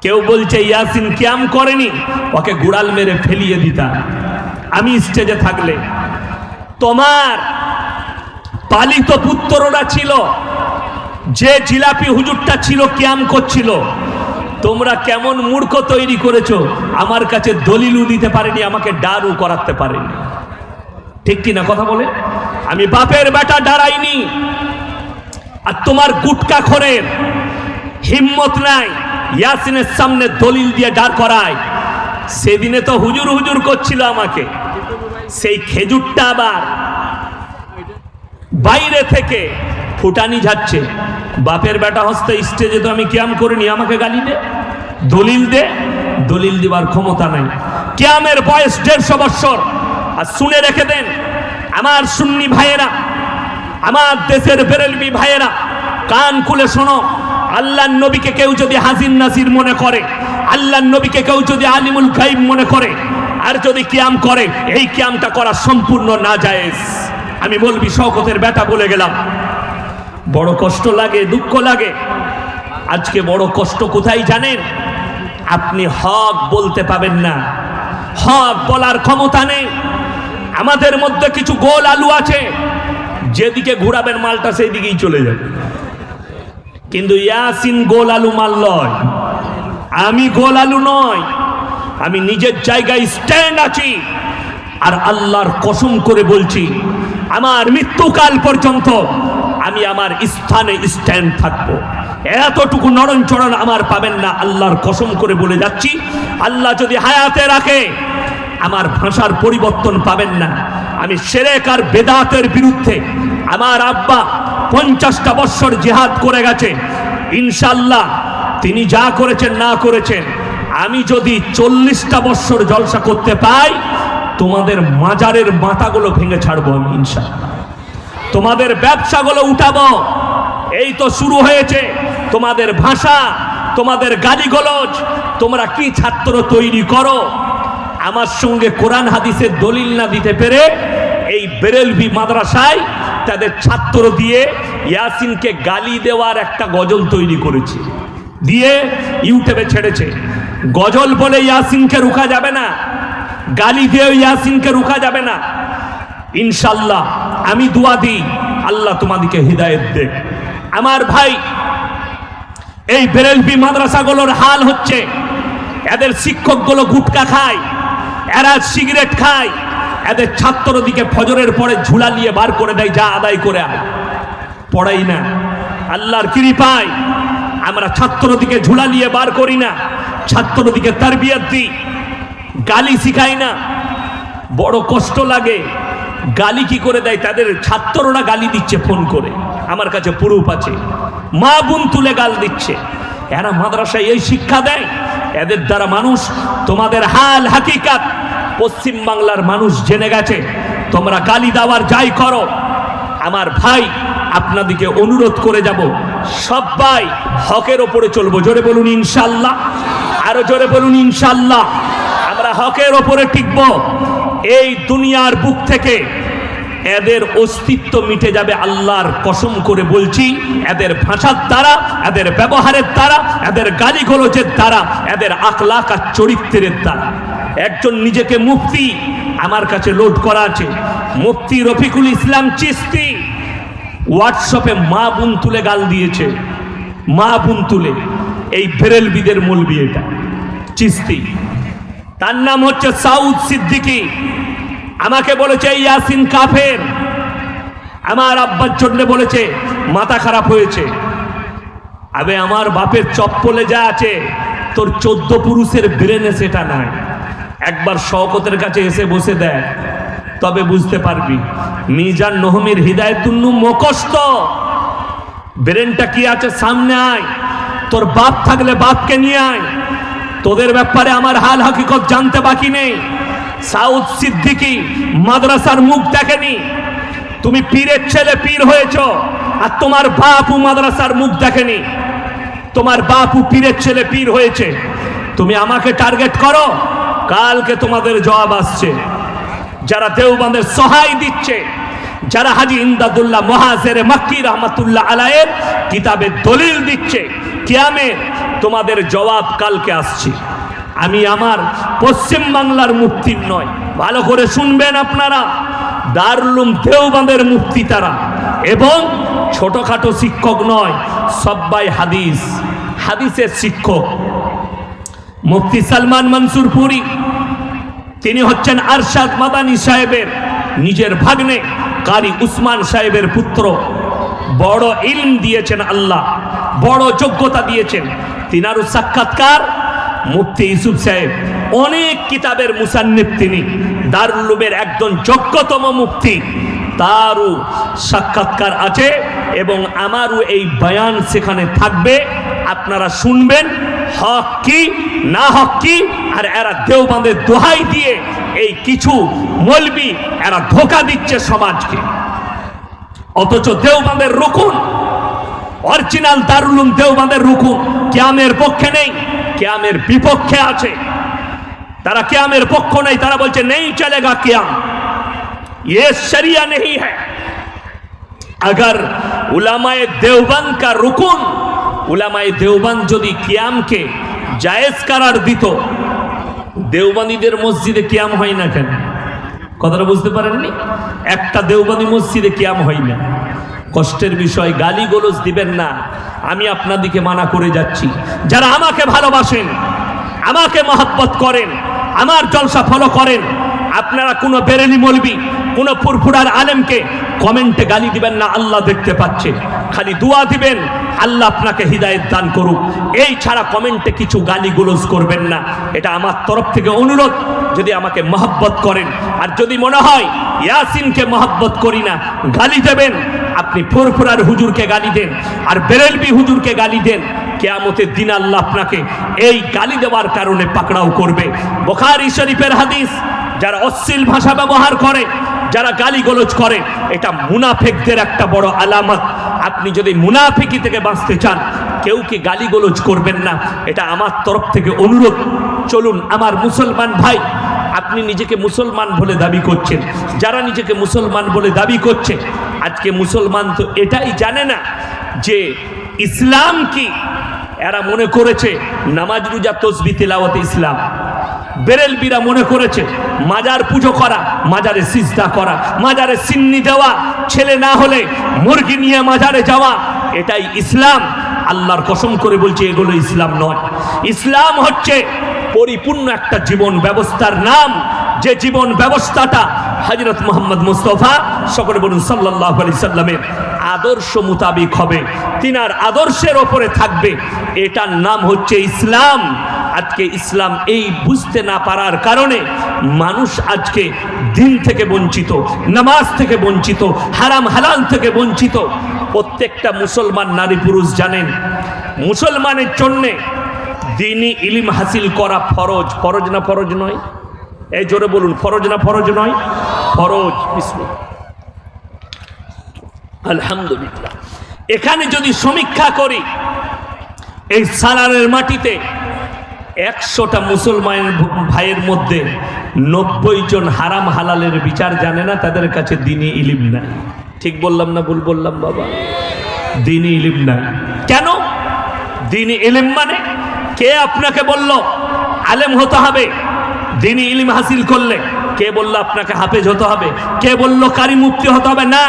কেউ বলছে, ইয়াসিন ক্যাম করেনি, ওকে গুড়াল মেরে ফেলিয়ে দিতাম। আমি স্টেজে থাকলে। তোমার পালিত পুত্ররা ছিল, যে জিলাপি হুজুরটা ছিল, ক্যাম করছিল। তোমরা কেমন মূর্খ তৈরি করেছ, আমার কাছে দলিলও দিতে পারেনি, আমাকে ডারও করাতে পারেনি। ঠিক কি না কথা বলে? আমি বাপের বেটা ডারাইনি, আর তোমার গুটকা খোরের হিম্মত নাই। ইয়াসিনের সামনে দলিল দিয়ে দাঁড় করায়। সেদিনে তো হুজুর হুজুর করছিল আমাকে। সেই খেজুরটা আবার বাইরে থেকে ফুটানি যাচ্ছে বাপের বেটা হস্তে স্টেজে তো আমি ক্যাম করিনি, আমাকে গালি দে, দলিল দে, দলিল দেবার ক্ষমতা নাই। ক্যামের বয়স দেড়শো বৎসর। আর শুনে রেখে দেন, আমার সুন্নি ভাইয়েরা, আমার দেশের বেরেলবি ভাইয়েরা, কান খুলে শোনো। আল্লাহ নবীকে কেউ যদি হাজির নাসির মনে করে আল্লাহ নবীকে কেউ যদি আলিমুল গাইব মনে করে, আর যদি কিয়াম করে, এই কিয়ামটা করা সম্পূর্ণ না জায়েজ আমি বলবি শওকতের বেটা বলে গেলাম, বড় কষ্ট লাগে, দুঃখ লাগে। আজকে বড় কষ্ট কোথায় জানেন? আপনি হক বলতে পাবেন না। হক বলার ক্ষমতা নেই। আমাদের মধ্যে কিছু গোল আলু আছে, যেদিকে ঘুরাবেন মালটা সেই দিকেই চলে যাবে। কিন্তু ইয়াসিন গোল আলু মাল নয়। আমি গোল আলু নয়। আমি নিজের জায়গায় স্ট্যান্ড আছি। আর আল্লাহর কসম করে বলছি, আমার মৃত্যুকাল পর্যন্ত আমি আমার স্থানে স্ট্যান্ড থাকব। এতটুকু নরম চরণ আমার পাবেন না, আল্লাহর কসম করে বলে যাচ্ছি। আল্লাহ যদি হায়াতে রাখে, আমার ভাষার পরিবর্তন পাবেন না। আমি সেরেক আর বেদাতের বিরুদ্ধে আমার আব্বা পঞ্চাশটা বৎসর জেহাদ করে গেছে। ইনশাল্লাহ তিনি যা করেছেন, না করেছেন, আমি যদি চল্লিশটা বৎসর জলসা করতে পাই, তোমাদের মাজারের মাথাগুলো ভেঙে ছাড়বো আমি ইনশাল্লাহ তোমাদের ব্যবসাগুলো উঠাবো। এই তো শুরু হয়েছে। তোমাদের ভাষা, তোমাদের গালিগলজ, তোমরা কি ছাত্র তৈরি করো? আমার সঙ্গে কোরআন হাদিসের দলিল না দিতে পেরে এই বেরেলভি মাদ্রাসায় তাদের ছাত্র দিয়ে ইয়াসিনকে গালি দেওয়ার একটা গজল তৈরি করেছে। দিয়ে ইউটিউবে ছেড়েছে। গজল বলে ইয়াসিনকে রুখা যাবে না। গালি দিয়ে ইয়াসিনকে রুখা যাবে না। ইনশাল্লাহ আমি দোয়া দিই, আল্লাহ তোমাদেরকে হৃদায়ত দে আমার ভাই, এই বেরেলবি মাদ্রাসাগুলোর হাল হচ্ছে, এদের শিক্ষকগুলো গুটকা খায়, এরা সিগারেট খায় এদের ছাত্রদিকে ফজরের পরে ঝুলা নিয়ে বার করে দেয়, যা আদায় করে আয় পড়াই না। আল্লাহর কৃপায় আমরা ছাত্রদিকে ঝুলা নিয়ে বার করি না। ছাত্রদিকে তারবিয়াত দিই। গালি শিখাই না। বড় কষ্ট লাগে। গালি কি করে দেয়? তাদের ছাত্ররা গালি দিচ্ছে ফোন করে। আমার কাছে প্রুফ আছে। মা বোন তুলে গাল দিচ্ছে। এরা মাদ্রাসায় এই শিক্ষা দেয়। এদের দ্বারা মানুষ তোমাদের হাল হাকিকাত পশ্চিম বাংলার মানুষ জেনে গেছে, তোমরা গালি দেওয়ার যাই করো। আমার ভাই, আপনাদিকে অনুরোধ করে যাব। সবাই হকের ওপরে চলবো। জোরে বলুন ইনশাল্লাহ। আরও জোরে বলুন ইনশাল্লাহ। আমরা হকের ওপরে টিকব। এই দুনিয়ার বুক থেকে এদের অস্তিত্ব মিটে যাবে আল্লাহর কসম করে বলছি। এদের ভাষার দ্বারা, এদের ব্যবহারের দ্বারা, এদের গালি গালিগোলজের দ্বারা, এদের আখলাক আর চরিত্রের দ্বারা। একজন নিজেকে মুফতি, আমার কাছে লোড করা আছে। মুফতি রফিকুল ইসলাম চিস্তি হোয়াটসঅ্যাপে মা বোন তুলে গাল দিয়েছে। মা বোন তুলে। এই বেরেলবিদের মূল বিয়েটা চিস্তি। তার নাম হচ্ছে সাউদ সিদ্দিকি। আমাকে বলেছে ইয়াসিন কাফের। আমার আব্বার জন্য বলেছে, মাথা খারাপ হয়েছে। আবে, আমার বাপের চপ্পলে যা আছে, তোর চোদ্দ পুরুষের ব্রেনে সেটা নাই একবার শওকতের কাছে এসে বসে দেয়, তবে বুঝতে পারবি, মিজান নহমির হৃদায়তুন্নু মুখস্থ। ব্রেনটা কি আছে সামনে আয়, তোর বাপ থাকলে বাপকে নিয়ে আয়। তোদের ব্যাপারে আমার হাল হাকিকত জানতে বাকি নেই। সাউথ সিদ্দিকি মাদ্রাসার মুখ দেখেনি। তুমি পীরের ছেলে পীর হয়েছ, আর তোমার বাপু মাদ্রাসার মুখ দেখেনি। তোমার বাপু পীরের ছেলে পীর হয়েছে। তুমি আমাকে টার্গেট করো কালকে তোমাদের জবাব আসছে। যারা দেওবন্দের সহায় দিচ্ছে, যারা হাজি ইমদাদুল্লাহ মহাজের মাক্কি রহমতুল্লাহ আলায়ের কিতাবে দলিল দিচ্ছে, কিয়ামে তোমাদের জবাব কালকে আসছে। আমি আমার পশ্চিম বাংলার মুক্তির নয়। ভালো করে শুনবেন আপনারা। দারুলুম দেওবাঁদের মুক্তি তারা। এবং ছোটখাটো শিক্ষক নয়, সব্বাই হাদিস। হাদিসের শিক্ষক। মুফতি সালমান মনসুর পুরী, তিনি হচ্ছেন আরশাদ মাদানী সাহেবের নিজের ভাগ্নে কারি উসমান সাহেবের পুত্র। বড় ইলম দিয়েছেন আল্লাহ, বড় যোগ্যতা দিয়েছেন। তিনারও সাক্ষাৎকার মুফতি ইউসুফ সাহেব, অনেক কিতাবের মুসান্নিফ তিনি দারুলুমের একজন যোগ্যতম মুফতি, তারও সাক্ষাৎকার আছে এবং আমারও এই বয়ান সেখানে থাকবে, আপনারা শুনবেন। হক কি না হক কি আর এরা দেওবাঁধের দোহাই দিয়ে এই কিছু মলবি এরা ধোকা দিচ্ছে সমাজকে অথচ দেওবাঁধের রুকুন অরিজিনাল দারুলুম দেওবাঁধের রুকুন ক্যামের পক্ষে নেই ক্যামের বিপক্ষে আছে তারা ক্যামের পক্ষ নেই তারা বলছে নেই চলেগা ক্যাম ये शरिया नहीं है अगर उलामाए देवबंद का रुकुन উলামায়ে দেওবান যদি কিয়ামকে জায়েজ করার দিত দেওবানীদের মসজিদে কিয়াম হয় না কেন? কথাটা বুঝতে পারেননি? একটা দেওবানী মসজিদে কিয়াম হয় না। কষ্টের বিষয় গালি গোলজ দিবেন না। আমি আপনাদিকে মানা করে যাচ্ছি। যারা আমাকে ভালোবাসেন, আমাকে মহাব্বত করেন, আমার জলসা ফলো করেন, আপনারা কোনো বেরেলি মলবি, কোনো ফুরফুরার আলেমকে কমেন্টে গালি দিবেন না, আল্লাহ দেখতে পাচ্ছে। খালি দোয়া দিবেন, আল্লাহ আপনাকে হৃদায়ত দান করুক। এই ছাড়া কমেন্টে কিছু গালি গুলোজ করবেন না। এটা আমার তরফ থেকে অনুরোধ, যদি আমাকে মহব্বত করেন। আর যদি মনে হয়, ইয়াসিনকে মহব্বত করি না, গালি দেবেন, আপনি ফুরফুরার হুজুরকে গালি দেন, আর বেরেলবি হুজুরকে গালি দেন, কেয়ামতের দিন আল্লাহ আপনাকে এই গালি দেওয়ার কারণে পাকড়াও করবে। বোখারি শরীফের হাদিস, যারা অশ্লীল ভাষা ব্যবহার করে যারা গালি গলজ করে, এটা মুনাফেকদের একটা বড় আলামত। আপনি যদি মুনাফিকি থেকে বাঁচতে চান, কেউ কি গালি গলজ করবেন না? এটা আমার তরফ থেকে অনুরোধ। চলুন, আমার মুসলমান ভাই, আপনি নিজেকে মুসলমান বলে দাবি করছেন। যারা নিজেকে মুসলমান বলে দাবি করছে, আজকে মুসলমান তো এটাই জানে না যে ইসলাম কি? এরা মনে করেছে, নামাজ রোজা, তসবি, তেলাওয়াত ইসলাম। বেরেলবিরা মনে করেছে, মাজার পুজো করা, মাজারে সিজদা করা, মাজারে সিন্নি দেওয়া, ছেলে না হলে মুরগি নিয়ে মাজারে যাওয়া, এটাই ইসলাম। আল্লাহর কসম করে বলছে, এগুলো ইসলাম নয়। ইসলাম হচ্ছে পরিপূর্ণ একটা জীবন ব্যবস্থার নাম। যে জীবন ব্যবস্থাটা হজরত মোহাম্মদ মুস্তফা সকলে বলুন সাল্লাহ আলি সাল্লামের আদর্শ মোতাবিক হবে। তিনার আদর্শের ওপরে থাকবে। এটার নাম হচ্ছে ইসলাম। আজকে ইসলাম এই বুঝতে না পারার কারণে মানুষ আজকে দিন থেকে বঞ্চিত, নামাজ থেকে বঞ্চিত, হারাম হালাল থেকে বঞ্চিত। প্রত্যেকটা মুসলমান নারী পুরুষ জানেন, মুসলমানের জন্যে দিনই ইলিম হাসিল করা ফরজ। ফরজ না ফরজ নয়? এই জোরে বলুন, ফরজ না ফরজ নয়? ফরজ। আলহামদুলিল্লাহ। এখানে যদি সমীক্ষা করি, এই সালারের মাটিতে একশোটা মুসলমান ভাইয়ের মধ্যে নব্বই জন হারাম হালালের বিচার জানে না, তাদের কাছে দিনই ইলিম নাই। ঠিক বললাম না ভুল বললাম বাবা? দিনই ইলিম নাই। কেন? দিনই ইলিম মানে? কে আপনাকে বলল, আলেম হতে হবে, দিনই ইলিম হাসিল করলে কে বলল, আপনাকে হাফেজ হতে হবে কে বলল, কারি মুক্তি হতে হবে না।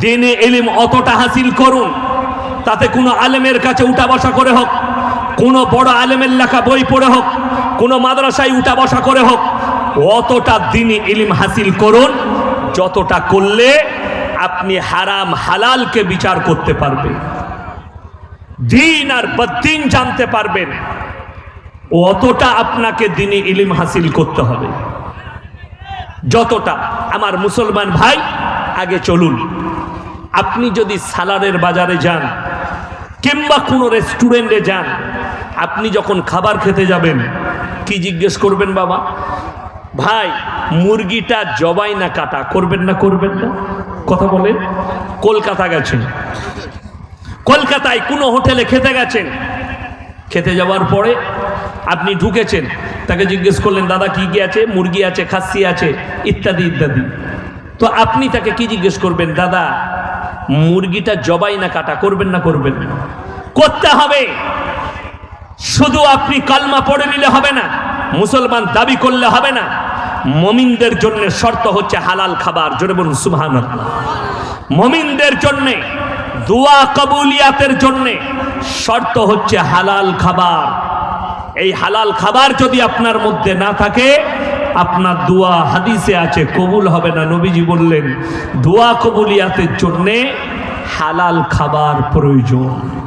দিনে এলিম অতটা হাসিল করুন, তাতে কোনো আলেমের কাছে উঠা বসা করে হোক। কোনো বড় আলেমের লেখা বই পড়ে হোক, কোনো মাদ্রাসায় উঠা বসা করে হোক, অতটা দিনই ইলিম হাসিল করুন, যতটা করলে আপনি হারাম হালালকে বিচার করতে পারবেন। দিন আর বদিন জানতে পারবেন। অতটা আপনাকে দিনে ইলিম হাসিল করতে হবে। যতটা। আমার মুসলমান ভাই, আগে চলুন। আপনি যদি সালারের বাজারে যান কিংবা কোনো রেস্টুরেন্টে যান, আপনি যখন খাবার খেতে যাবেন, কি জিজ্ঞেস করবেন বাবা? ভাই, মুরগিটা জবাই না কাটা, করবেন না করবেন না? কথা বলেন কলকাতা গেছেন। কলকাতায় কোনো হোটেলে খেতে গেছেন? খেতে যাওয়ার পরে আপনি ঢুকেছেন, তাকে জিজ্ঞেস করলেন, দাদা, কি কি আছে? মুরগি আছে, খাসি আছে, ইত্যাদি ইত্যাদি। তো আপনি তাকে কি জিজ্ঞেস করবেন? দাদা মুরগিটা জবাই না কাটা, করবেন না করবেন? করতে হবে। শুধু আপনি কালমা পড়ে নিলে হবে না, মুসলমান দাবি করলে হবে না। মমিনদের জন্য শর্ত হচ্ছে হালাল খাবার, জোরে বলুন সুবহান মমিনদের জন্য, দোয়া কবুলিয়াতের জন্য শর্ত হচ্ছে হালাল খাবার। এই হালাল খাবার যদি আপনার মধ্যে না থাকে আপনার দোয়া হাদিসে আছে, কবুল হবে না। নবীজি বললেন, দোয়া কবুলিয়াতের জন্যে হালাল খাবার প্রয়োজন।